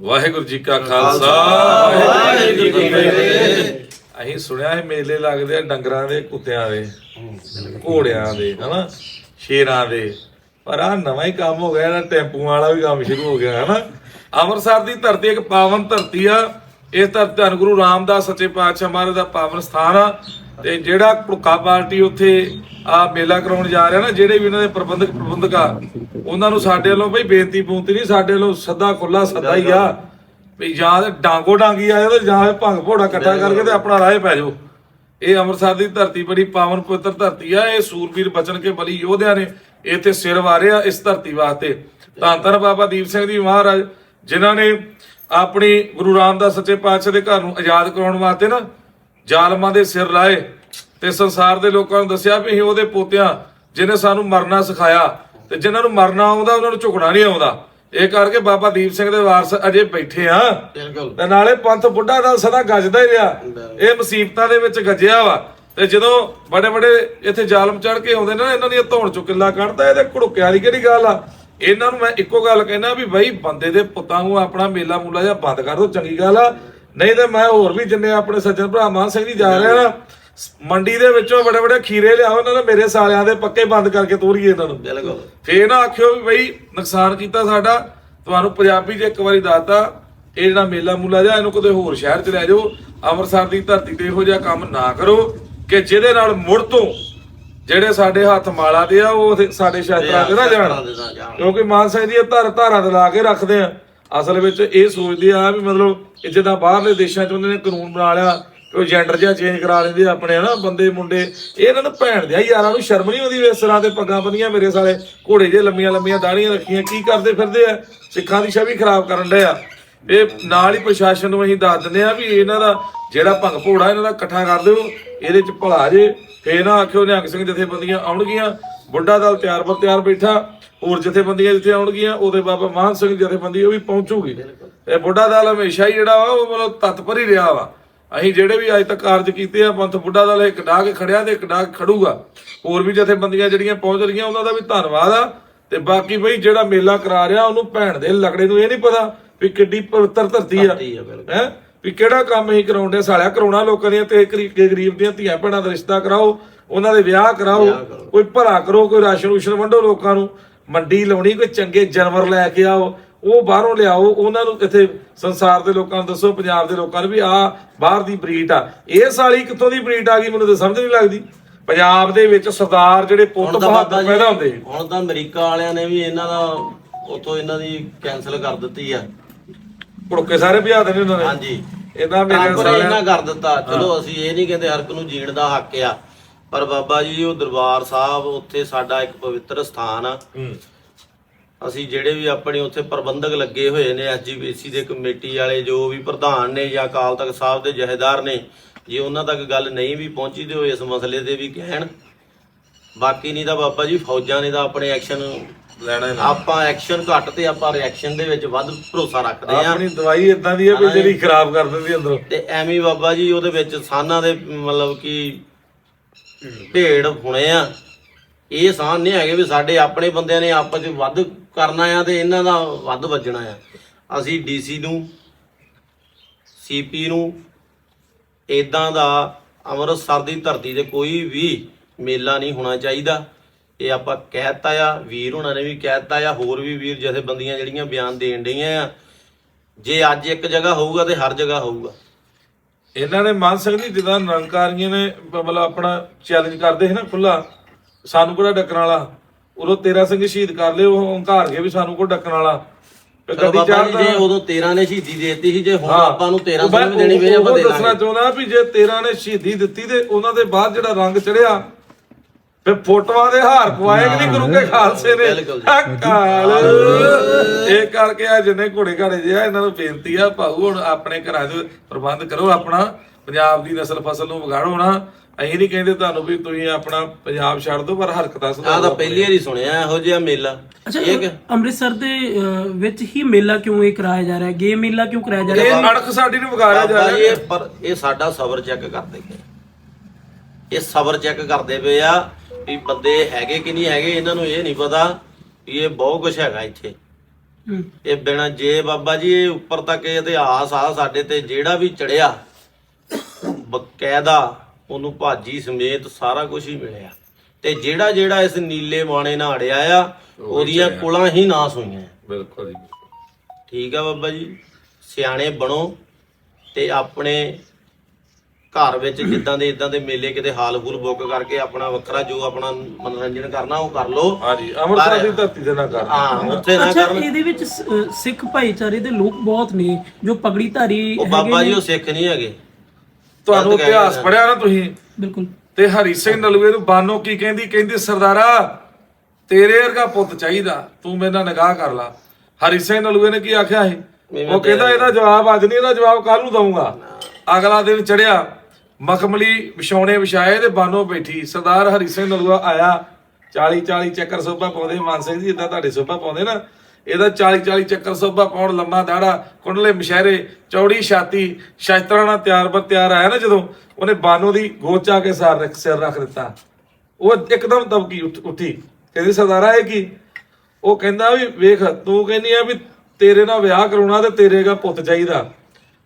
ਵਾਹਿਗੁਰੂ ਜੀ ਕਾ ਖਾਲਸਾ। ਵਾਹਿਗੁਰੂ ਜੀ ਕੀ ਫਤਿਹ। ਅਸੀਂ ਸੁਣਿਆ ਇਹ ਮੇਲੇ ਲੱਗਦੇ ਆ ਡੰਗਰਾਂ ਦੇ ਕੁੱਤਿਆਂ ਦੇ ਘੋੜਿਆਂ ਦੇ ਹਨਾ? ਸ਼ੇਰਾਂ ਦੇ। ਪਰ ਆ ਨਵਾਂ ਹੀ ਕੰਮ ਹੋ ਗਿਆ ਇਹਦਾ ਟੈਂਪੂ ਵਾਲਾ ਵੀ ਕੰਮ ਸ਼ੁਰੂ ਹੋ ਗਿਆ ਹਨਾ? ਅੰਮ੍ਰਿਤਸਰ ਦੀ ਧਰਤੀ ਇੱਕ ਪਾਵਨ ਧਰਤੀ ਆ। ਇਸ ਧਰਤੀ ਧੰਨ ਗੁਰੂ ਰਾਮਦਾਸ ਸੱਚੇ ਪਾਤਸ਼ਾਹ ਮਹਾਰਾਜ ਦਾ ਪਾਵਨ ਸਥਾਨ ਆ। ਤੇ ਜਿਹੜਾ ਭੁੱਖਾ ਪਾਰਟੀ ਉੱਥੇ ਆ ਮੇਲਾ ਕਰਾਉਣ ਜਾ ਰਿਹਾ ਨਾ ਜਿਹੜੇ ਵੀ ਇਹਨਾਂ ਦੇ ਪ੍ਰਬੰਧਕ ਪ੍ਰਬੰਧਕ ਆ ਉਹਨਾਂ ਨੂੰ ਸਾਡੇ ਵੱਲੋਂ ਬਈ ਬੇਨਤੀ ਬੂੰਤੀ ਨਹੀਂ ਸਾਡੇ ਵੱਲੋਂ ਸੱਦਾ ਖੁੱਲਾ ਸੱਦਾ ਹੀ ਆ। ਵੀ ਜਾਂ ਤੇ ਡਾਂਗੋ ਡਾਂਗੀ ਆਏ ਤੇ ਜਾਂ ਭੰਗ ਭੋੜਾ ਇਕੱਠਾ ਕਰਕੇ ਤੇ ਆਪਣਾ ਰਾਹ ਪੈ ਜਾਓ। ਇਹ ਅੰਮ੍ਰਿਤਸਰ ਦੀ ਧਰਤੀ ਬੜੀ ਪਾਵਨ ਪਵਿੱਤਰ ਧਰਤੀ ਆ ਇਹ ਸੂਰਬੀਰ ਬਚਨ ਕੇ ਬਲੀ ਯੋਧਿਆਂ ਨੇ ਇੱਥੇ ਸਿਰ ਵਾਰਿਆ ਇਸ ਧਰਤੀ ਵਾਸਤੇ। ਧੰਨ ਧੰਨ ਬਾਬਾ ਦੀਪ ਸਿੰਘ ਜੀ ਮਹਾਰਾਜ ਜਿਨ੍ਹਾਂ ਨੇ ਆਪਣੀ ਗੁਰੂ ਰਾਮਦਾਸ ਸੱਚੇ ਪਾਤਸ਼ਾਹ ਦੇ ਘਰ ਨੂੰ ਆਜ਼ਾਦ ਕਰਾਉਣ ਵਾਸਤੇ ਨਾ ਜ਼ਾਲਮਾਂ ਦੇ ਸਿਰ ਲਾਏ। ਤੇ ਸੰਸਾਰ ਦੇ ਲੋਕਾਂ ਨੂੰ ਦੱਸਿਆ ਵੀ ਅਸੀਂ ਉਹਦੇ ਪੋਤਿਆਂ ਜਿਨੇ ਸਾਨੂੰ ਮਰਨਾ ਸਿਖਾਇਆ ਤੇ ਜਿਨ੍ਹਾਂ ਨੂੰ ਮਰਨਾ ਆਉਂਦਾ ਉਹਨਾਂ ਨੂੰ ਝੁਕਣਾ ਨਹੀਂ ਆਉਂਦਾ। ਇਹ ਕਰਕੇ ਬਾਬਾ ਦੀਪ ਸਿੰਘ ਦੇ ਵਾਰਸ ਅਜੇ ਬੈਠੇ ਆ। ਬਿਲਕੁਲ। ਤੇ ਨਾਲੇ ਪੰਥ ਬੁੱਢਾ ਦਾ ਸਦਾ ਗੱਜਦਾ ਹੀ ਰਿਹਾ। ਇਹ ਮੁਸੀਬਤਾਂ ਦੇ ਵਿੱਚ ਗੱਜਿਆ ਵਾ। ਤੇ ਜਦੋਂ ਬੜੇ ਬੜੇ ਇੱਥੇ ਜ਼ਾਲਮ ਚੜ ਕੇ ਆਉਂਦੇ ਨੇ ਨਾ ਇਹਨਾਂ ਦੀਆਂ ਧੌਣ ਚੋਂ ਕਿੱਲਾ ਕੱਢਦਾ ਇਹਦੇ ਘੜੁਕਿਆਂ ਦੀ ਕਿਹੜੀ ਗੱਲ ਆ? ਇਹਨਾਂ ਨੂੰ ਮੈਂ ਇੱਕੋ ਗੱਲ ਕਹਿਣਾ ਵੀ ਬਈ ਬੰਦੇ ਦੇ ਪੁੱਤਾਂ ਨੂੰ ਆਪਣਾ ਮੇਲਾ ਮੂਲਾ ਜਿਹਾ ਬੰਦ ਕਰ ਦੋ ਚੰਗੀ ਗੱਲ ਆ। ਨਹੀਂ ਤੇ ਮੈਂ ਹੋਰ ਵੀ ਜਿੰਨੇ ਆਪਣੇ ਸੱਜਣ ਭਰਾ ਮਾਨ ਸਿੰਘ ਜੀ ਜਾ ਰਹੇ ਨਾ ਮੰਡੀ ਦੇ ਵਿੱਚੋਂ ਬੜੇ ਬੜੇ ਖੀਰੇ ਲਿਆਓ ਇਹਨਾਂ ਨੇ ਮੇਰੇ ਸਾਲਿਆਂ ਦੇ ਪੱਕੇ ਬੰਦ ਕਰਕੇ ਤੋਰੀਏ ਇਹਨਾਂ ਨੂੰ। ਬਿਲਕੁਲ। ਫੇਰ ਨਾ ਆਖਿਓ ਵੀ ਬਈ ਨੁਕਸਾਨ ਕੀਤਾ ਸਾਡਾ ਤੁਹਾਨੂੰ ਪੰਜਾਬੀ 'ਚ ਇੱਕ ਵਾਰੀ ਦੱਸਤਾ ਇਹ ਜਿਹੜਾ ਮੇਲਾ ਮੂਲਾ ਜਾ ਇਹਨੂੰ ਕਿਤੇ ਹੋਰ ਸ਼ਹਿਰ 'ਚ ਲੈ ਜਾਓ ਅੰਮ੍ਰਿਤਸਰ ਦੀ ਧਰਤੀ ਤੇ ਇਹੋ ਜਿਹਾ ਕੰਮ ਨਾ ਕਰੋ ਕਿ ਜਿਹਦੇ ਨਾਲ ਮੁੜ ਤੋਂ ਜਿਹੜੇ ਸਾਡੇ ਹੱਥ ਮਾਲਾ ਦੇ ਆ ਉਹ ਸਾਡੇ ਸ਼ਾਸਤਰਾਂ ਦੇ ਨਾ ਜਾਣ। ਦੇ। ਕਿਉਂਕਿ ਮਾਨ ਸਿੰਘ ਦੀ ਧਰ ਧਾਰਾਂ ਤੇ ਲਾ ਕੇ ਰੱਖਦੇ ਆ। ਅਸਲ ਵਿੱਚ ਇਹ ਸੋਚਦੇ ਆ ਵੀ ਮਤਲਬ ਜਿੱਦਾਂ ਬਾਹਰਲੇ ਦੇਸ਼ਾਂ 'ਚ ਉਹਨਾਂ ਨੇ ਕਾਨੂੰਨ ਬਣਾ ਲਿਆ ਉਹ ਜੈਂਡਰ ਜਿਹਾ ਚੇਂਜ ਕਰਾ ਲੈਂਦੇ ਆਪਣੇ, ਹਨਾ, ਬੰਦੇ, ਮੁੰਡੇ। ਇਹ ਇਹਨਾਂ ਨੂੰ ਭੈਣ ਦੇ ਯਾਰਾਂ ਨੂੰ ਸ਼ਰਮ ਨਹੀਂ ਆਉਂਦੀ ਇਸ ਤਰ੍ਹਾਂ ਦੇ ਪੱਗਾਂ ਬੰਨੀਆਂ ਮੇਰੇ ਸਾਲੇ। ਘੋੜੇ ਜੇ ਲੰਮੀਆਂ ਲੰਮੀਆਂ ਦਾੜੀਆਂ ਰੱਖੀਆਂ, ਕੀ ਕਰਦੇ ਫਿਰਦੇ ਆ? ਸਿੱਖਾਂ ਦੀ ਛਵੀ ਖਰਾਬ ਕਰਨ ਡਏ ਆ। ਇਹ ਨਾਲ ਹੀ ਪ੍ਰਸ਼ਾਸਨ ਨੂੰ ਅਸੀਂ ਦੱਸ ਦਿੰਦੇ ਆ ਵੀ ਇਹਨਾਂ ਦਾ ਜਿਹੜਾ ਭੰਗ ਭੋੜਾ ਇਹਨਾਂ ਦਾ ਇਕੱਠਾ ਕਰ ਦਿਓ, ਇਹਦੇ ਚ ਭਲਾ ਜੇ। ਫੇਰ ਨਾ ਆਖਿਓ ਨਿਹੰਗ ਸਿੰਘ ਜਥੇਬੰਦੀਆਂ ਆਉਣਗੀਆਂ, ਬੁੱਢਾ ਦਲ ਤਿਆਰ ਬਰ ਤਿਆਰ ਬੈਠਾ, ਹੋਰ ਜਥੇਬੰਦੀਆਂ ਜਿੱਥੇ ਆਉਣਗੀਆਂ, ਉਹਦੇ ਬਾਬਾ ਮਾਨ ਸਿੰਘ ਜਥੇਬੰਦੀ ਉਹ ਵੀ ਪਹੁੰਚੂਗੀ। ਇਹ ਬੁੱਢਾ ਦਲ ਹਮੇਸ਼ਾ ਹੀ ਜਿਹੜਾ ਵਾ, ਉਹ ਮਤਲਬ ਤਤਪਰ ਹੀ ਰਿਹਾ ਵਾ। ਅਸੀਂ ਜਿਹੜੇ ਵੀ ਅੱਜ ਤੱਕ ਕਾਰਜ ਕੀਤੇ ਆ ਪੰਥ ਬੁੱਢਾ ਦਲ ਇੱਕ ਡਾਹ ਕੇ ਖੜਿਆ ਤੇ ਇੱਕ ਡਾਹ ਕੇ ਖੜੂਗਾ। ਹੋਰ ਵੀ ਜਥੇਬੰਦੀਆਂ ਜਿਹੜੀਆਂ ਪਹੁੰਚ ਰਹੀਆਂ ਉਹਨਾਂ ਦਾ ਵੀ ਧੰਨਵਾਦ ਆ। ਤੇ ਬਾਕੀ ਬਈ ਜਿਹੜਾ ਮੇਲਾ ਕਰਾ ਰਿਹਾ ਉਹਨੂੰ ਭੈਣ ਦੇ ਲਗੜੇ ਨੂੰ ਇਹ ਨਹੀਂ ਪਤਾ ਵੀ ਕਿੱਡੀ ਪਵਿੱਤਰ ਧਰਤੀ ਆ। ਹੈ? ਵੀ ਕਿਹੜਾ ਕੰਮ ਅਸੀਂ ਕਰਾਉਂਦੇ ਸਾਲਿਆ ਕਰਾਉਣਾ ਲੋਕਾਂ ਦੀਆਂ ਤੇ ਗਰੀਬ ਦੀਆਂ ਧੀਆਂ ਭੈਣਾਂ ਦਾ ਰਿਸ਼ਤਾ ਕਰਾਓ ਉਹਨਾਂ ਦੇ ਵਿਆਹ ਕਰਾਓ ਕੋਈ ਭਲਾ ਕਰੋ ਕੋਈ ਰਾਸ਼ਨ ਰੂਸ਼ਨ ਵੰਡੋ ਲੋਕਾਂ ਨੂੰ। ਮੰਡੀ ਲਾਉਣੀ ਕੋਈ ਚੰਗੇ ਜਾਨਵਰ ਲੈ ਕੇ ਆਓ ਉਹ ਬਾਹਰੋਂ ਲਿਆਓ ਉਹਨਾਂ ਨੂੰ ਇੱਥੇ ਸੰਸਾਰ ਦੇ ਲੋਕਾਂ ਨੂੰ ਦੱਸੋ ਪੰਜਾਬ ਦੇ ਲੋਕਾਂ ਨੂੰ ਵੀ ਆ ਬਾਹਰ ਦੀ ਬਰੀਡ ਆ। ਇਹ ਸਾਲੀ ਕਿੱਥੋਂ ਦੀ ਬਰੀਡ ਆ ਗਈ ਮੈਨੂੰ ਤਾਂ ਸਮਝ ਨਹੀਂ ਲੱਗਦੀ। ਪੰਜਾਬ ਦੇ ਵਿੱਚ ਸਰਦਾਰ ਜਿਹੜੇ ਪੁੱਤ ਬਹਾਦਰ ਪੈਦਾ ਹੁੰਦੇ ਹੁਣ ਤਾਂ ਅਮਰੀਕਾ ਵਾਲਿਆਂ ਨੇ ਵੀ ਇਹਨਾਂ ਦਾ ਉਥੋਂ ਇਹਨਾਂ ਦੀ ਕੈਨਸਲ ਕਰ ਦਿੱਤੀ ਆ। ਭੁੜਕੇ ਸਾਰੇ ਭਜਾ ਦੇਣੇ ਉਹਨਾਂ ਨੇ। ਹਾਂਜੀ। ਇਹਦਾ ਮੇਰੇ ਸਾਲਿਆ ਇਹਨਾਂ ਕਰ ਦਿੱਤਾ। ਚਲੋ ਅਸੀਂ ਇਹ ਨਹੀਂ ਕਹਿੰਦੇ ਹਰ ਇੱਕ ਨੂੰ ਜੀਣ ਦਾ ਹੱਕ ਆ। ਪਰ ਬਾਬਾ ਜੀ ਉਹ ਦਰਬਾਰ ਸਾਹਿਬ ਉੱਥੇ ਸਾਡਾ ਇੱਕ ਪਵਿੱਤਰ ਸਥਾਨ ਆ। ਹੂੰ। ਅਸੀਂ ਜਿਹੜੇ ਵੀ ਆਪਣੇ ਉੱਥੇ ਪ੍ਰਬੰਧਕ ਲੱਗੇ ਹੋਏ ਨੇ ਐਸਜੀਪੀਸੀ ਦੇ ਕਮੇਟੀ ਵਾਲੇ ਜੋ ਵੀ ਪ੍ਰਧਾਨ ਨੇ ਜਾਂ ਅਕਾਲ ਤਖਤ ਸਾਹਿਬ ਦੇ ਜਹੇਦਾਰ ਨੇ ਜੇ ਉਹਨਾਂ ਤੱਕ ਗੱਲ ਨਹੀਂ ਵੀ ਪਹੁੰਚੀ ਤੇ ਉਹ ਇਸ ਮਸਲੇ ਤੇ ਵੀ ਕਹਿਣ। ਬਾਕੀ ਨਹੀਂ ਤਾਂ ਬਾਬਾ ਜੀ ਫੌਜਾਂ ਨੇ ਤਾਂ ਆਪਣੇ ਐਕਸ਼ਨ ਲੈਣਾ ਹੀ ਨਾ ਆਪਾਂ ਐਕਸ਼ਨ ਘੱਟ ਤੇ ਆਪਾਂ ਰਿਐਕਸ਼ਨ ਦੇ ਵਿੱਚ ਵੱਧ ਭਰੋਸਾ ਰੱਖਦੇ ਆ ਆਪਣੀ ਦਵਾਈ ਇਦਾਂ ਦੀ ਹੈ ਵੀ ਜਿਹੜੀ ਖਰਾਬ ਕਰ ਦਿੰਦੀ ਅੰਦਰੋਂ। ਤੇ ਐਵੇਂ ਬਾਬਾ ਜੀ ਉਹਦੇ ਵਿੱਚ ਸਾਨਾਂ ਦੇ ਮਤਲਬ ਕਿ ਢੇੜ ਹੁਣੇ ਆ। ਇਹ ਆਸਾਨ ਨਹੀਂ ਹੈਗੇ ਵੀ ਸਾਡੇ ਆਪਣੇ ਬੰਦਿਆਂ ਨੇ ਆਪਸ ਵਿੱਚ ਵੱਧ ਕਰਨਾ ਆ ਤੇ ਇਹਨਾਂ ਦਾ ਵੱਧ ਵੱਜਣਾ ਆ। ਅਸੀਂ ਡੀਸੀ ਨੂੰ ਸੀਪੀ ਨੂੰ ਇਦਾਂ ਦਾ ਅੰਮ੍ਰਿਤਸਰ ਦੀ ਧਰਤੀ ਤੇ ਕੋਈ ਵੀ ਮੇਲਾ ਨਹੀਂ ਹੋਣਾ ਚਾਹੀਦਾ। ਇਹ ਆਪਾਂ ਕਹਿਤਾ ਆ, ਵੀਰ ਉਹਨਾਂ ਨੇ ਵੀ ਕਹਿਤਾ ਆ, ਹੋਰ ਵੀ ਵੀਰ ਜਥੇਬੰਦੀਆਂ ਜਿਹੜੀਆਂ ਬਿਆਨ ਦੇਣ ਡਈਆਂ ਆ। ਜੇ ਅੱਜ ਇੱਕ ਜਗ੍ਹਾ ਹੋਊਗਾ ਤੇ ਹਰ ਜਗ੍ਹਾ ਹੋਊਗਾ। ਇਹਨਾਂ ਨੇ ਮੰਨ ਸਕਦੀ ਜਿੱਦਾਂ ਨਿਰੰਕਾਰੀਆਂ ਨੇ ਮਤਲਬ ਆਪਣਾ ਚੈਲੰਜ ਕਰਦੇ ਸੀ ਨਾ ਖੁੱਲਾ ਸਾਨੂੰ ਕਿਹੜਾ ਡੱਕਣ ਵਾਲਾ? ਉਦੋਂ ਤੇਰਾ ਸਿੰਘ ਸ਼ਹੀਦ ਕਰ ਲਿਓ ਹੰਕਾਰ ਕੇ ਵੀ ਸਾਨੂੰ ਕੋਈ ਡੱਕਣ ਵਾਲਾ? ਤੇ ਚਲੋ ਗੱਡੀ ਬਾਬਾ ਜੀ ਚੜ੍ਹਦਾ ਜੇ ਉਦੋਂ 13 ਨੇ ਸ਼ਹੀਦੀ ਦੇਤੀ ਸੀ ਜੇ ਹੁਣ ਹਾਂ। ਆਪਾਂ ਨੂੰ 13 ਉਹ ਸੌ ਵੀ ਦੇਣੀ ਪਈ ਉਹ- ਆਪਾਂ ਉਹ ਦੇ ਦੱਸਣਾ ਦਾਂਗੇ। ਚਾਹੁੰਦਾ ਵੀ ਜੇ 13 ਨੇ ਸ਼ਹੀਦੀ ਦਿੱਤੀ ਤੇ ਉਹਨਾਂ ਦੇ ਬਾਅਦ ਜਿਹੜਾ ਰੰਗ ਚੜਿਆ ਫਿਰ ਫੋਟੋਆਂ ਦੇ ਹਾਰ ਪਵਾਏ ਕਿ ਨਹੀਂ ਖਾਲਸੇ ਨੇ? ਬਿਲਕੁਲ ਜੀ। ਅਕਾਲ ਇਹ ਕਰਕੇ ਆ ਜਿੰਨੇ ਘੋੜੇ ਘਾੜੇ ਜੇ ਆ ਇਹਨਾਂ ਨੂੰ ਬੇਨਤੀ ਆ ਭਾਊ ਹੁਣ ਆਪਣੇ ਘਰਾਂ 'ਚ ਪ੍ਰਬੰਧ ਕਰੋ ਆਪਣਾ ਪੰਜਾਬ ਦੀ ਨਸਲ ਫਸਲ ਨੂੰ ਵਿਗਾੜੋ ਨਾ। ਅਸੀਂ ਨਹੀਂ ਕਹਿੰਦੇ ਤੁਹਾਨੂੰ ਵੀ ਤੁਸੀਂ ਆਪਣਾ ਪੰਜਾਬ ਛੱਡ ਦਿਓ ਪਰ ਹਰਕਤਾਂ ਆਹ ਸੁਧਾਰੋ ਤਾਂ ਪਹਿਲੀ ਵਾਰੀ ਸੁਣਿਆ ਇਹੋ ਜਿਹਾ ਮੇਲਾ। ਅੱਛਾ ਇਹ ਕਿ- ਅੰਮ੍ਰਿਤਸਰ ਦੇ ਅਹ, ਵਿੱਚ ਹੀ ਮੇਲਾ ਕਿਉਂ ਇਹ ਕਰਾਇਆ ਜਾ ਰਿਹਾ? ਹੈ ਗੇ ਮੇਲਾ ਕਿਉਂ ਕਰਾਇਆ ਜਾ ਰਿਹਾ? ਹੈ ਇਹ ਅਣਖ ਸਾਡੀ ਨੂੰ ਵਿਗਾੜਿਆ ਜਾ ਬਾਬਾ ਜੀ ਰਿਹਾ। ਇਹ ਪਰ ਇਹ ਸਾਡਾ ਸਬਰ ਚੈੱਕ ਕਰਦੇ ਪਏ ਇਹ ਸਬਰ ਚੈੱਕ ਕਰਦੇ ਪਏ ਆ ਵੀ ਬੰਦੇ ਹੈਗੇ ਕਿ ਨਹੀਂ ਹੈਗੇ ਇਹਨਾਂ ਨੂੰ ਇਹ ਨਹੀਂ ਪਤਾ ਵੀ ਇਹ ਬਹੁਤ ਕੁਝ ਹੈਗਾ ਇੱਥੇ। ਹੂੰ। ਇਹ ਬਿਨਾ ਜੇ ਬਾਬਾ ਜੀ ਇਹ ਉੱਪਰ ਤੱਕ ਇਹ ਇਤਿਹਾਸ ਆ ਸਾਡੇ ਤੇ ਜਿਹੜਾ ਵੀ ਚੜਿਆ ਬਕਾਇਦਾ ਉਹਨੂੰ ਭਾਜੀ ਸਮੇਤ ਸਾਰਾ ਕੁਝ ਹੀ ਮਿਲਿਆ। ਤੇ ਜਿਹੜਾ ਜਿਹੜਾ ਇਸ ਨੀਲੇ ਬਾਣੇ ਨਾਲ ਅੜਿਆ ਆ ਉਹਦੀਆਂ ਕੁਲਾਂ ਹੀ ਨਾਸ ਹੋਈਆਂ। ਬਿਲਕੁਲ ਜੀ। ਠੀਕ ਆ ਬਾਬਾ ਜੀ? ਸਿਆਣੇ ਬਣੋ ਤੇ ਆਪਣੇ ਘਰ ਵਿੱਚ ਜਿੱਦਾਂ ਦੇ ਇਦਾਂ ਦੇ ਮੇਲੇ ਕਿਤੇ ਹਾਲ ਹੂਲ ਬੁੱਕ ਕਰਕੇ ਆਪਣਾ ਵੱਖਰਾ ਜੋ ਆਪਣਾ ਮਨੋਰੰਜਨ ਕਰਨਾ ਉਹ ਕਰ ਲਓ। ਹਾਂਜੀ ਅੰਮ੍ਰਿਤਸਰ ਦੀ ਧਰਤੀ ਤੇ ਨਾ ਕਰ। ਹਾਂ ਉੱਥੇ ਨਾ ਅੱਛਾ ਕਰਨ। ਇਹਦੇ ਵਿੱਚ ਸ- ਅਹ ਸਿੱਖ ਭਾਈਚਾਰੇ ਦੇ ਲੋਕ ਬਹੁਤ ਨੇ ਜੋ ਪਗੜੀ ਧਾਰੀ ਉਹ ਬਾਬਾ ਜੀ ਉਹ ਸਿੱਖ ਨਹੀਂ ਹੈਗੇ। ਤੁਹਾਨੂੰ ਇਤਿਹਾਸ ਪੜਿਆ ਨਾ ਤੁਸੀਂ। ਬਿਲਕੁਲ। ਤੇ ਹਰੀ ਸਿੰਘ ਨਲੂਏ ਨੂੰ ਬਾਨੋ ਕੀ ਕਹਿੰਦੀ? ਕਹਿੰਦੀ ਸਰਦਾਰਾ ਤੇਰੇ ਵਰਗਾ ਪੁੱਤ ਚਾਹੀਦਾ। ਤੂੰ ਮੇਰੇ ਨਾਲ ਨਿਗਾਹ ਕਰ ਲਾ। ਹਰੀ ਸਿੰਘ ਨਲੂਏ ਨੇ ਕੀ ਆਖਿਆ ਸੀ? ਉਹ ਕਹਿੰਦਾ ਇਹਦਾ ਜਵਾਬ ਅੱਜ ਨਹੀਂ ਇਹਦਾ ਜਵਾਬ ਕੱਲ ਨੂੰ ਦਊਂਗਾ। ਅਗਲਾ ਦਿਨ ਚੜਿਆ ਮਖਮਲੀ ਵਿਛਾਉਣੇ ਵਿਛਾਏ ਤੇ ਬਾਨੋ ਬੈਠੀ। ਸਰਦਾਰ ਹਰੀ ਸਿੰਘ ਨਲੂਆ ਆਇਆ। 40 40 ਚੱਕਰ ਸੋਭਾ ਪਾਉਂਦੇ ਮਾਨ ਸਿੰਘ ਜੀ ਇਦਾਂ ਤੁਹਾਡੇ ਸੋਭਾ ਪਾਉਂਦੇ ਨਾ ਇਹਦਾ 40 40 ਚੱਕਰ ਸੋਭਾ ਪਾਉਣ ਲੰਮਾ ਦਾੜਾ, ਕੁੰਡਲੇ, ਮਸ਼ਹਿਰੇ, ਚੌੜੀ ਛਾਤੀ, ਸ਼ਾਸਤਰਾਂ ਨਾਲ ਤਿਆਰ ਬਰ ਤਿਆਰ ਆਇਆ ਨਾ ਜਦੋਂ, ਉਹਨੇ ਬਾਨੋ ਦੀ ਗੋਚਾ ਕੇ ਸਾਰ ਰੱਖ ਸਿਰ ਰੱਖ ਦਿੱਤਾ। ਉਹ ਇੱਕਦਮ ਦਬਕੀ ਉੱਠ- ਉੱਠੀ। ਕਹਿੰਦੀ, ਸਰਦਾਰਾ, ਇਹ ਕੀ? ਉਹ ਕਹਿੰਦਾ ਵੀ, ਵੇਖ, ਤੂੰ ਕਹਿੰਦੀ ਆ ਵੀ ਤੇਰੇ ਨਾਲ ਵਿਆਹ ਕਰਾਉਣਾ ਤੇ ਤੇਰੇ ਦਾ ਪੁੱਤ ਚਾਹੀਦਾ।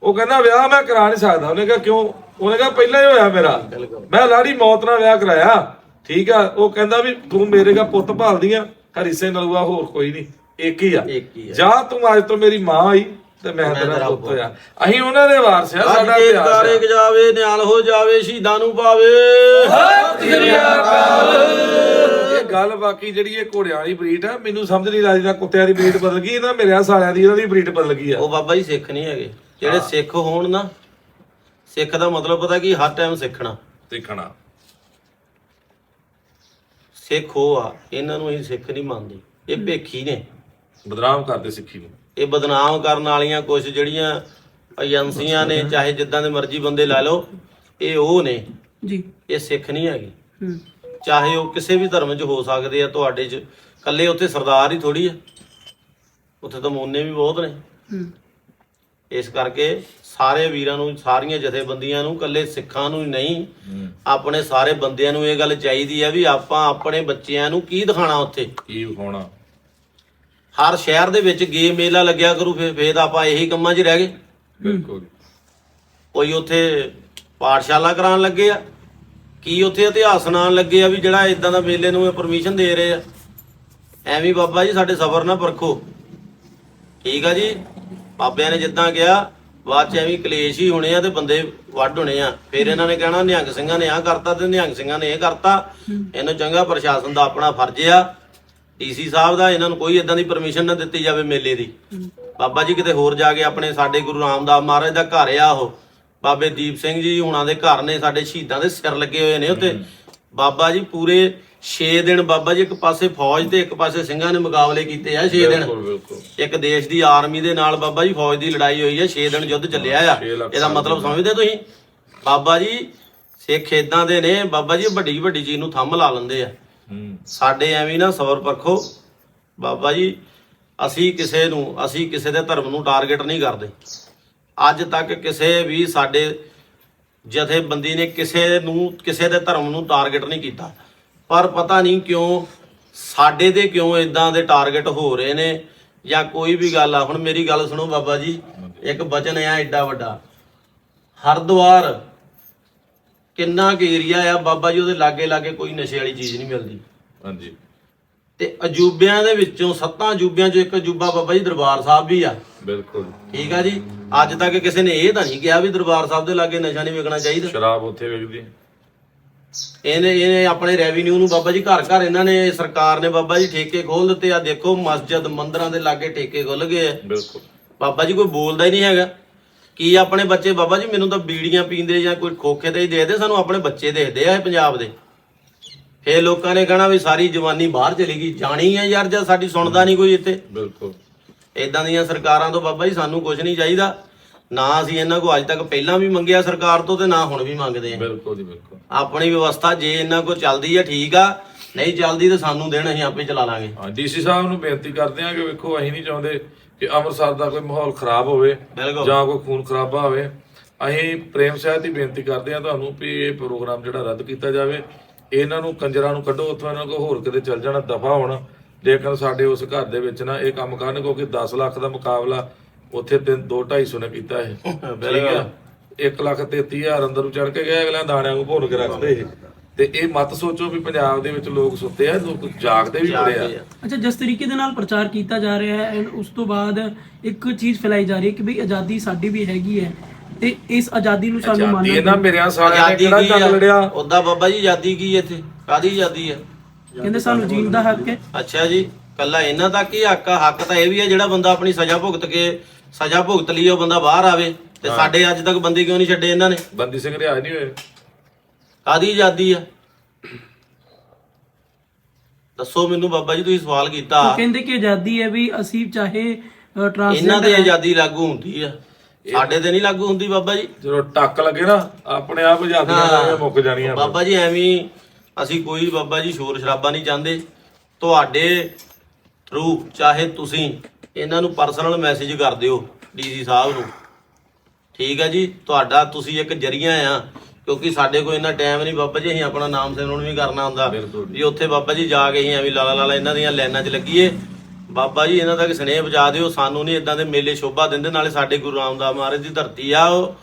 ਉਹ ਕਹਿੰਦਾ, ਵਿਆਹ ਮੈਂ ਕਰਾ ਨਹੀਂ ਸਕਦਾ। ਉਹਨੇ ਕਿਹਾ, ਕਿਉਂ? ਉਹਨੇ ਕਿਹਾ, ਪਹਿਲਾਂ ਹੀ ਹੋਇਆ ਮੇਰਾ। ਮੈਂ ਲਾੜੀ ਮੌਤ ਨਾਲ ਵਿਆਹ ਕਰਾਇਆ। ਠੀਕ ਆ? ਉਹ ਕਹਿੰਦਾ ਵੀ, ਤੂੰ ਮੇਰੇ ਦਾ ਪੁੱਤ ਭਾਲਦੀ ਆ। ਹਰੀ ਸਿੰਘ ਨਲੂਆ, ਹੋਰ ਕੋਈ ਨਹੀਂ। ਇੱਕ ਹੀ ਆ। ਇੱਕ ਹੀ ਆ। ਜਾਂ ਤੂੰ ਅੱਜ ਤੋਂ ਮੇਰੀ ਮਾਂ ਆਈ ਤੇ ਮੈਂ ਤੇਰਾ ਪੁੱਤ ਹੋਇਆ ਅਸੀਂ ਉਹਨਾਂ ਦੇ ਵਾਰਸ ਆ ਸਾਡਾ ਅੱਜ ਇਤਿਹਾਸ ਆ। ਜਾਵੇ ਨਿਹਾਲ ਹੋ ਜਾਵੇ ਸ਼ਹੀਦਾਂ ਨੂੰ ਪਾਵੇ। ਇਹ ਗੱਲ ਬਾਕੀ ਜਿਹੜੀ ਇਹ ਘੋੜਿਆਂ ਵਾਲੀ ਬਰੀਡ ਆ ਮੈਨੂੰ ਸਮਝ ਨਹੀਂ ਲੱਗਦੀ ਨਾ ਕੁੱਤਿਆਂ ਦੀ ਬਰੀਡ ਬਦਲ ਗਈ ਇਹਨਾਂ ਮੇਰੇ ਸਾਲਿਆਂ ਦੀ ਇਹਨਾਂ ਦੀ ਬਰੀਡ ਬਦਲ ਗਈ ਆ। ਉਹ ਬਾਬਾ ਜੀ ਸਿੱਖ ਨਹੀਂ ਹੈਗੇ। ਜਿਹੜੇ ਸਿੱਖ ਹੋਣ ਨਾ ਸਿੱਖ ਦਾ ਮਤਲਬ ਪਤਾ ਕੀ ਹਰ ਟਾਈਮ ਸਿੱਖਣਾ। ਦੇਖਣਾ ਸਿੱਖ ਉਹ ਆ ਇਹਨਾਂ ਨੂੰ ਅਸੀਂ ਸਿੱਖ ਨਹੀਂ ਮੰਨਦੇ। ਇਹ ਭੇਖੀ ਨੇ। ਬਦਨਾਮ ਕਰਦੇ ਸਿੱਖੀ ਨੂੰ। ਇਹ ਬਦਨਾਮ ਕਰਨ ਵਾਲੀਆਂ ਕੁਝ ਜਿਹੜੀਆਂ ਏਜੰਸੀਆਂ ਨੇ ਚਾਹੇ ਜਿੱਦਾਂ ਦੇ ਮਰਜ਼ੀ ਬੰਦੇ ਲਾ ਲਓ ਇਹ ਉਹ ਨੇ। ਜੀ। ਇਹ ਸਿੱਖ ਨਹੀਂ ਹੈਗੇ। ਹੂੰ। ਚਾਹੇ ਉਹ ਕਿਸੇ ਵੀ ਧਰਮ 'ਚ ਹੋ ਸਕਦੇ ਆ ਤੁਹਾਡੇ 'ਚ। ਕੱਲੇ ਉੱਥੇ ਸਰਦਾਰ ਹੀ ਥੋੜੀ ਆ। ਉੱਥੇ ਤਾਂ ਮੋਨੇ ਵੀ ਬਹੁਤ ਨੇ। ਹੂੰ। ਇਸ ਕਰਕੇ ਸਾਰੇ ਵੀਰਾਂ ਨੂੰ ਸਾਰੀਆਂ ਜਥੇਬੰਦੀਆਂ ਨੂੰ ਕੱਲੇ ਸਿੱਖਾਂ ਨੂੰ ਹੀ ਨਹੀਂ ਆਪਣੇ ਸਾਰੇ ਬੰਦਿਆਂ ਨੂੰ ਇਹ ਗੱਲ ਚਾਹੀਦੀ ਆ ਵੀ ਆਪਾਂ ਆਪਣੇ ਬੱਚਿਆਂ ਨੂੰ ਕੀ ਦਿਖਾਣਾ ਉੱਥੇ? ਕੀ ਹੋਣਾ ਹਰ ਸ਼ਹਿਰ ਦੇ ਵਿੱਚ ਗੇ ਮੇਲਾ ਲੱਗਿਆ ਕਰੂ ਫੇ ਫੇਰ ਆਪਾਂ ਇਹੀ ਕੰਮਾਂ 'ਚ ਰਹਿ ਗਏ। ਬਿਲਕੁਲ ਕੋਈ ਉੱਥੇ ਪਾਠਸ਼ਾਲਾ ਕਰਾਉਣ ਲੱਗੇ ਆ ਕੀ ਉੱਥੇ ਇਤਿਹਾਸ ਨਾਲ ਲੱਗੇ ਆ ਵੀ ਜਿਹੜਾ ਇਦਾਂ ਦਾ ਮੇਲੇ ਨੂੰ ਇਹ ਪਰਮਿਸ਼ਨ ਦੇ ਰਹੇ ਆ। ਐਵੇਂ ਬਾਬਾ ਜੀ ਸਾਡੇ ਸਬਰ ਨਾ ਪਰਖੋ। ਠੀਕ ਆ ਜੀ? ਬਾਬਿਆਂ ਨੇ ਜਿੱਦਾਂ ਕਿਹਾ ਬਾਅਦ ਚ ਐਵੇਂ ਕਲੇਸ਼ ਹੀ ਹੋਣੇ ਆ ਤੇ ਬੰਦੇ ਵੱਢ ਹੋਣੇ ਆ। ਫਿਰ ਇਹਨਾਂ ਨੇ ਕਹਿਣਾ ਨਿਹੰਗ ਸਿੰਘਾਂ ਨੇ ਆਹ ਕਰਤਾ ਤੇ ਨਿਹੰਗ ਸਿੰਘਾਂ ਨੇ ਇਹ ਕਰਤਾ। ਇਹਨੂੰ ਚੰਗਾ ਪ੍ਰਸ਼ਾਸਨ ਦਾ ਆਪਣਾ ਫਰਜ਼ ਆ। ਡੀਸੀ ਸਾਹਿਬ ਦਾ ਇਹਨਾਂ ਨੂੰ ਕੋਈ ਇਦਾਂ ਦੀ ਪਰਮਿਸ਼ਨ ਨਾ ਦਿੱਤੀ ਜਾਵੇ ਮੇਲੇ ਦੀ। ਬਾਬਾ ਜੀ ਕਿਤੇ ਹੋਰ ਜਾ ਕੇ ਆਪਣੇ ਸਾਡੇ ਗੁਰੂ ਰਾਮਦਾਸ ਮਹਾਰਾਜ ਦਾ ਘਰ ਆ ਉਹ। ਬਾਬੇ ਦੀਪ ਸਿੰਘ ਜੀ ਹੁਣਾਂ ਦੇ ਘਰ ਨੇ ਸਾਡੇ ਸ਼ਹੀਦਾਂ ਦੇ ਸਿਰ ਲੱਗੇ ਹੋਏ ਨੇ ਉੱਤੇ ਬਾਬਾ ਜੀ ਪੂਰੇ 6 ਦਿਨ ਬਾਬਾ ਜੀ ਇੱਕ ਪਾਸੇ ਫੌਜ ਤੇ ਇੱਕ ਪਾਸੇ ਸਿੰਘਾਂ ਨੇ ਮੁਕਾਬਲੇ ਕੀਤੇ ਆ 6 ਦਿਨ। ਇੱਕ ਦੇਸ਼ ਦੀ ਆਰਮੀ ਦੇ ਨਾਲ ਬਾਬਾ ਜੀ ਫੌਜ ਦੀ ਲੜਾਈ ਹੋਈ ਹੈ 6 ਦਿਨ ਯੁੱਧ ਚੱਲਿਆ ਆ। ਇਹਦਾ ਮਤਲਬ ਸਮਝਦੇ ਤੁਸੀਂ? ਬਾਬਾ ਜੀ ਸਿੱਖ ਇਦਾਂ ਦੇ ਨੇ ਬਾਬਾ ਜੀ ਵੱਡੀ ਵੱਡੀ ਚੀਜ਼ ਨੂੰ ਥੰਮ ਲਾ ਲੈਂਦੇ ਆ। ਸਾਡੇ ਐਵੇਂ ਨਾ ਸਬਰ ਪਰਖੋ। ਬਾਬਾ ਜੀ, ਅਸੀਂ ਕਿਸੇ ਨੂੰ, ਅਸੀਂ ਕਿਸੇ ਦੇ ਧਰਮ ਨੂੰ ਟਾਰਗੇਟ ਨਹੀਂ ਕਰਦੇ। ਅੱਜ ਤੱਕ ਕਿਸੇ ਵੀ ਸਾਡੇ ਜਥੇਬੰਦੀ ਨੇ ਕਿਸੇ ਨੂੰ, ਕਿਸੇ ਦੇ ਧਰਮ ਨੂੰ ਟਾਰਗੇਟ ਨਹੀਂ ਕੀਤਾ। ਪਰ ਪਤਾ ਨਹੀਂ ਕਿਉਂ ਸਾਡੇ ਦੇ ਕਿਉਂ ਇਦਾਂ ਦੇ ਟਾਰਗੇਟ ਹੋ ਰਹੇ ਨੇ? ਜਾਂ ਕੋਈ ਵੀ ਗੱਲ ਆ, ਹੁਣ ਮੇਰੀ ਗੱਲ ਸੁਣੋ ਬਾਬਾ ਜੀ, ਇੱਕ ਬਚਨ ਆ ਐਡਾ ਵੱਡਾ। ਹਰਦੁਆਰ ਕਿੰਨਾ ਕੁ ਏਰੀਆ ਆ ਬਾਬਾ ਜੀ ਉਹਦੇ ਲਾਗੇ ਲਾਗੇ ਕੋਈ ਨਸ਼ੇ ਵਾਲੀ ਚੀਜ਼ ਨਹੀਂ ਮਿਲਦੀ। ਹਾਂਜੀ। ਤੇ ਅਜੂਬਿਆਂ ਦੇ ਵਿੱਚੋਂ ਸੱਤਾਂ ਅਜੂਬਿਆਂ ਚੋਂ ਇੱਕ ਅਜੂਬਾ ਬਾਬਾ ਜੀ ਦਰਬਾਰ ਸਾਹਿਬ ਵੀ ਆ। ਬਿਲਕੁਲ। ਠੀਕ ਆ ਜੀ? ਅੱਜ ਤੱਕ ਕਿਸੇ ਨੇ ਇਹ ਤਾਂ ਨਹੀਂ ਕਿਹਾ ਵੀ ਦਰਬਾਰ ਸਾਹਿਬ ਦੇ ਲਾਗੇ ਨਸ਼ਾ ਨਹੀਂ ਵਿਕਣਾ ਚਾਹੀਦਾ। ਸ਼ਰਾਬ ਉੱਥੇ ਵੇਚਦੀ ਹੈ। ਇਹਨੇ ਇਹਨੇ ਆਪਣੇ ਰੈਵਨਿਊ ਨੂੰ ਬਾਬਾ ਜੀ ਘਰ ਘਰ ਇਹਨਾਂ ਨੇ ਸਰਕਾਰ ਨੇ ਬਾਬਾ ਜੀ ਠੇਕੇ ਖੋਲ ਦਿੱਤੇ ਆ। ਦੇਖੋ ਮਸਜਿਦ ਮੰਦਰਾਂ ਦੇ ਲਾਗੇ ਠੇਕੇ ਖੁੱਲ ਗਏ ਆ। ਬਿਲਕੁਲ। ਬਾਬਾ ਜੀ ਕੋਈ ਬੋਲਦਾ ਹੀ ਨਹੀਂ ਹੈਗਾ। ਕੀ ਆਪਣੇ ਬੱਚੇ ਬਾਬਾ ਜੀ ਮੈਨੂੰ ਤਾਂ ਬੀੜੀਆਂ ਪੀਂਦੇ ਜਾਂ ਕੋਈ ਖੋਖੇ ਤੇ ਹੀ ਦੇਖਦੇ ਸਾਨੂੰ ਆਪਣੇ ਬੱਚੇ ਦੇਖਦੇ ਆ ਇਹ ਪੰਜਾਬ ਦੇ। ਫੇਰ ਲੋਕਾਂ ਨੇ ਕਹਿਣਾ ਵੀ ਸਾਰੀ ਜਵਾਨੀ ਬਾਹਰ ਚਲੀ ਗਈ ਜਾਣੀ ਹੈ ਯਾਰ ਜਦ ਸਾਡੀ ਸੁਣਦਾ ਨਹੀਂ ਕੋਈ ਇੱਥੇ। ਬਿਲਕੁਲ। ਇਦਾਂ ਦੀਆਂ ਸਰਕਾਰਾਂ ਤੋਂ ਬਾਬਾ ਜੀ ਸਾਨੂੰ ਕੁਝ ਨਹੀਂ ਚਾਹੀਦਾ। ਨਾ ਅਸੀਂ ਇਹਨਾਂ ਕੋ ਅੱਜ ਤੱਕ ਪਹਿਲਾਂ ਵੀ ਮੰਗਿਆ ਸਰਕਾਰ ਤੋਂ ਤੇ ਨਾ ਹੁਣ ਵੀ ਮੰਗਦੇ ਆ। ਬਿਲਕੁਲ ਜੀ ਬਿਲਕੁਲ। ਆਪਣੀ ਵਿਵਸਥਾ ਜੇ ਇਹਨਾਂ ਕੋ ਚੱਲਦੀ ਆ ਠੀਕ ਆ। ਨਹੀਂ ਚੱਲਦੀ ਤਾਂ ਸਾਨੂੰ ਦੇਣ ਅਸੀਂ ਆਪੇ ਚਲਾ ਲਾਂਗੇ। ਹਾਂ ਡੀਸੀ ਸਾਹਿਬ ਨੂੰ ਬੇਨਤੀ ਕਰਦੇ ਹਾਂ ਕਿ ਵੇਖੋ ਅਸੀਂ ਨਹੀਂ ਚਾਹੁੰਦੇ ਕਿ ਅੰਮ੍ਰਿਤਸਰ ਦਾ ਕੋਈ ਮਾਹੌਲ ਖਰਾਬ ਹੋਵੇ ਜਾਂ ਕੋਈ ਖੂਨ ਖਰਾਬਾ ਹੋਵੇ ਅਸੀਂ ਪ੍ਰੇਮ ਸਾਹਿਬ ਦੀ ਬੇਨਤੀ ਕਰਦੇ ਹਾਂ ਤੁਹਾਨੂੰ ਵੀ ਇਹ ਪ੍ਰੋਗਰਾਮ ਜਿਹੜਾ ਰੱਦ ਕੀਤਾ ਜਾਵੇ। ਇਹਨਾਂ ਨੂੰ ਕੰਜਰਾਂ ਨੂੰ ਕੱਢੋ ਉੱਥੋਂ ਇਹਨਾਂ ਕੋ ਹੋਰ ਕਿਤੇ ਚੱਲ ਜਾਣਾ ਦਫਾ ਹੋਣ। ਲੇਕਿਨ ਸਾਡੇ ਉਸ ਘਰ ਦੇ ਵਿੱਚ ਨਾ ਇਹ ਕੰਮ ਕਰਨ ਕਿਉਂਕਿ 10 ਲੱਖ ਦਾ ਮੁਕਾਬਲਾ ਉੱਥੇ 3 2 250 ਨੇ ਕੀਤਾ ਇਹ। ਠੀਕ ਆ? 1 ਲੱਖ 33000 ਅੰਦਰ ਨੂੰ ਚੜ ਕੇ ਗਏ ਅਗਲਾ ਦਾਣਿਆਂ ਨੂੰ ਭੁੰਨ ਕੇ ਰੱਖਦੇ। ਤੇ ਇਹ ਮਤ ਸੋਚੋ ਵੀ ਪੰਜਾਬ ਦੇ ਵਿੱਚ ਲੋਕ ਸੁੱਤੇ ਆ ਲੋਕ ਜਾਗਦੇ ਵੀ ਬੜੇ ਆ। ਅੱਛਾ ਜਿਸ ਤਰੀਕੇ ਦੇ ਨਾਲ ਪ੍ਰਚਾਰ ਕੀਤਾ ਜਾ ਰਿਹਾ ਹੈ ਐਂਡ ਉਸ ਤੋਂ ਬਾਅਦ ਇੱਕ ਚੀਜ਼ ਫੈਲਾਈ ਜਾ ਰਹੀ ਹੈ ਕਿ ਵੀ ਆਜ਼ਾਦੀ ਸਾਡੀ ਵੀ ਹੈਗੀ ਹੈ ਤੇ ਇਸ ਆਜ਼ਾਦੀ ਨੂੰ ਸਾਨੂੰ ਮੰਨਣਾ ਇਹਨਾਂ ਮੇਰਿਆਂ ਸਾਲਿਆਂ ਨੇ ਕਿਹੜਾ ਕੀ ਜੰਗ ਲੜਿਆ? ਉਦਾਂ ਬਾਬਾ ਜੀ ਆਜ਼ਾਦੀ ਕੀ ਇੱਥੇ? ਕਾਦੀ ਆਜ਼ਾਦੀ ਆ? ਕਹਿੰਦੇ ਸਾਨੂੰ ਜੀਣ ਦਾ ਹੱਕ ਹੈ। ਅੱਛਾ ਜੀ ਕੱਲਾ ਇਹਨਾਂ ਤੱਕ ਹੀ ਹੱਕ ਆ? ਹੱਕ ਤਾਂ ਇਹ ਵੀ ਆ ਜਿਹੜਾ ਬੰਦਾ ਆਪਣੀ ਸਜ਼ਾ ਭੁਗਤ ਕੇ ਸਜ਼ਾ ਭੁਗਤ ਲਈ ਉਹ ਬੰਦਾ ਬਾਹਰ ਆਵੇ ਤੇ ਸਾਡੇ ਅੱਜ ਤੱਕ ਬੰਦੇ ਕਿਉਂ ਨਹੀਂ ਛੱਡੇ ਇਹਨਾਂ ਨੇ? ਬੰਦੀ ਸਿੰਘ ਰਿਹਾਜ ਨਹੀਂ ਹੋਏ। ਕਾਦੀ ਆਜ਼ਾਦੀ ਆ? ਦੱਸੋ ਮੈਨੂੰ ਬਾਬਾ ਜੀ ਤੁਸੀਂ ਸਵਾਲ ਕੀਤਾ। ਉਹ ਕਹਿੰਦੇ ਕਿ ਆਜ਼ਾਦੀ ਹੈ ਵੀ ਅਸੀਂ ਚਾਹੇ ਇਹਨਾਂ ਟ੍ਰਾਂਸਜੈਂਡਰ ਤੇ ਆਜ਼ਾਦੀ ਲਾਗੂ ਹੁੰਦੀ ਆ। ਸਾਡੇ ਤੇ ਨਹੀਂ ਲਾਗੂ ਹੁੰਦੀ ਬਾਬਾ ਜੀ। ਜਦੋਂ ਟੱਕ ਲੱਗੇ ਨਾ ਆਪਣੇ ਆਪ ਆਜ਼ਾਦੀਆਂ ਸਾਰੀਆਂ ਮੁੱਕ ਜਾਣੀਆਂ ਬਾਬਾ ਜੀ ਐਵੇਂ ਅਸੀਂ ਕੋਈ ਬਾਬਾ ਜੀ ਸ਼ੋਰ ਸ਼ਰਾਬਾ ਨਹੀਂ ਚਾਹੁੰਦੇ। ਤੁਹਾਡੇ ਥਰੂ ਚਾਹੇ ਤੁਸੀਂ ਇਹਨਾਂ ਨੂੰ ਪਰਸਨਲ ਮੈਸੇਜ ਕਰ ਦਿਓ ਡੀਸੀ ਸਾਹਿਬ ਨੂੰ। ਠੀਕ ਹੈ ਜੀ ਤੁਹਾਡਾ ਤੁਸੀਂ ਇੱਕ ਜਰੀਆ ਆ। ਕਿਉਂਕਿ ਸਾਡੇ ਕੋਲ ਇੰਨਾ ਟਾਈਮ ਨਹੀਂ ਬਾਬਾ ਜੀ ਅਸੀਂ ਆਪਣਾ ਨਾਮ ਸਿਮਰਨ ਵੀ ਕਰਨਾ ਹੁੰਦਾ। ਬਿਲਕੁਲ ਵੀ ਉੱਥੇ ਬਾਬਾ ਜੀ ਜਾ ਕੇ ਅਸੀਂ ਐਵੇਂ ਲਾਲਾ ਲਾਲਾ ਇਹਨਾਂ ਦੀਆਂ ਲਾਈਨਾਂ 'ਚ ਲੱਗੀਏ। ਬਾਬਾ ਜੀ ਇਹਨਾਂ ਤੱਕ ਸਨੇਹ ਪਹੁੰਚਾ ਦਿਓ। ਸਾਨੂੰ ਨਹੀਂ ਇਦਾਂ ਦੇ ਮੇਲੇ ਸ਼ੋਭਾ ਦਿੰਦੇ। ਨਾਲੇ ਸਾਡੇ ਗੁਰੂ ਰਾਮਦਾਸ ਮਹਾਰਾਜ ਦੀ ਧਰਤੀ ਆ ਉਹ।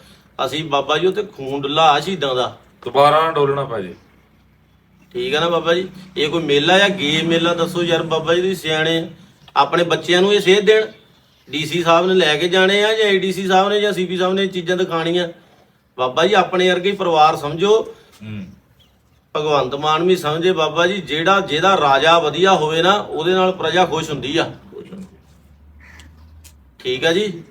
ਅਸੀਂ ਬਾਬਾ ਜੀ ਉੱਥੇ ਖੂਨ ਡੁੱਲਾ ਆ ਸ਼ਹੀਦਾਂ ਦਾ। ਦੁਬਾਰਾ ਨਾ ਡੋਲਣਾ ਪੈ ਜੇ ਠੀਕ ਹੈ ਨਾ ਬਾਬਾ ਜੀ? ਇਹ ਕੋਈ ਮੇਲਾ ਜਾਂ ਗੇ ਮੇਲਾ ਦੱਸੋ ਯਾਰ ਬਾਬਾ ਜੀ ਤੁਸੀਂ ਸਿਆਣੇ। ਆ। ਆਪਣੇ ਬੱਚਿਆਂ ਨੂੰ ਇਹ ਸੇਧ ਦੇਣ। ਡੀਸੀ ਸਾਹਿਬ ਨੇ ਲੈ ਕੇ ਜਾਣੇ ਆ ਜਾਂ ਏਡੀਸੀ ਸਾਹਿਬ ਨੇ ਜਾਂ ਸੀਪੀ ਸਾਹਿਬ ਨੇ ਇਹ ਚੀਜ਼ਾਂ ਦਿਖਾਣੀਆਂ ਬਾਬਾ ਜੀ ਆਪਣੇ ਵਰਗੇ ਹੀ ਪਰਿਵਾਰ ਸਮਝੋ। ਹੂੰ। ਭਗਵੰਤ ਮਾਨ ਵੀ ਸਮਝੇ ਬਾਬਾ ਜੀ ਜਿਹੜਾ ਜਿਹਦਾ ਰਾਜਾ ਵਧੀਆ ਹੋਵੇ ਨਾ ਉਹਦੇ ਨਾਲ ਪ੍ਰਜਾ ਖੁਸ਼ ਹੁੰਦੀ ਆ। ਠੀਕ ਆ ਜੀ?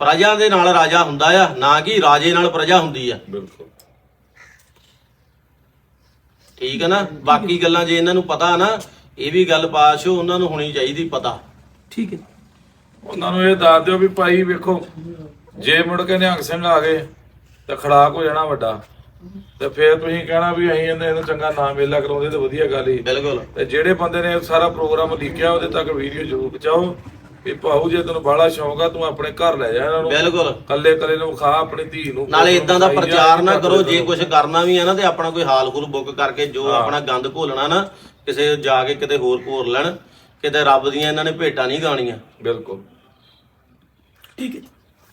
ਪ੍ਰਜਾ ਦੇ ਨਾਲ ਰਾਜਾ ਹੁੰਦਾ ਆ ਨਾ ਕਿ ਰਾਜੇ ਨਾਲ ਪ੍ਰਜਾ ਹੁੰਦੀ ਆ। ਬਿਲਕੁਲ। ਠੀਕ ਹੈ ਨਾ? ਬਾਕੀ ਗੱਲਾਂ ਜੇ ਇਹਨਾਂ ਨੂੰ ਪਤਾ ਨਾ ਇਹ ਵੀ ਗੱਲ ਪਾਸ ਹੋ ਉਹਨਾਂ ਨੂੰ ਹੋਣੀ ਚਾਹੀਦੀ ਪਤਾ। ਠੀਕ ਹੈ। ਉਹਨਾਂ ਨੂੰ ਇਹ ਦੱਸ ਦਿਓ ਵੀ ਭਾਈ ਵੇਖੋ ਜੇ ਮੁੜ ਕੇ ਨਿਹੰਗ ਸਿੰਘ ਆ ਗਏ ਤੇ ਖੜਾਕ ਹੋ ਜਾਣਾ ਵੱਡਾ। ਤੇ ਫਿਰ ਤੁਸੀਂ ਕਹਿਣਾ ਵੀ ਅਸੀਂ ਇਹਨੇ ਇਹਨੂੰ ਚੰਗਾ ਨਾਮ ਮੇਲਾ ਕਰਾਉਂਦੇ ਤੇ ਵਧੀਆ ਗੱਲ ਹੀ ਬਿਲਕੁਲ। ਤੇ ਜਿਹੜੇ ਬੰਦੇ ਨੇ ਸਾਰਾ ਪ੍ਰੋਗਰਾਮ ਲਿਖਿਆ ਉਹਦੇ ਤੱਕ ਵੀਡੀਓ ਜ਼ਰੂਰ ਪਹੁੰਚਾਓ। ਵੀ ਭਾਊ ਜੇ ਤੈਨੂੰ ਬਾਹਲਾ ਸ਼ੌਂਕ ਆ ਤੂੰ ਆਪਣੇ ਘਰ ਲੈ ਜਾ ਇਹਨਾਂ ਨੂੰ। ਬਿਲਕੁਲ। ਕੱਲੇ ਕੱਲੇ ਨੂੰ ਖਾ ਆਪਣੀ ਧੀ ਨੂੰ ਨਾਲੇ ਇਦਾਂ ਦਾ ਪ੍ਰਚਾਰ ਨਾ ਕਰੋ ਜੇ। ਕੁਝ ਕਰਨਾ ਵੀ ਹੈ ਨਾ ਤੇ ਆਪਣਾ ਕੋਈ ਹਾਲ ਹੂਲ ਬੁੱਕ ਕਰਕੇ ਜੋ ਆਪਣਾ ਗੰਦ ਘੋਲਣਾ ਨਾ ਕਿਸੇ ਜਾ ਕੇ ਕਿਤੇ ਹੋਰ ਘੋਰ ਲੈਣ। ਕਿਤੇ ਰੱਬ ਦੀਆਂ ਇਹਨਾਂ ਨੇ ਭੇਟਾਂ ਨਹੀਂ ਗਾਣੀਆਂ। ਬਿਲਕੁਲ। ਠੀਕ ਹੈ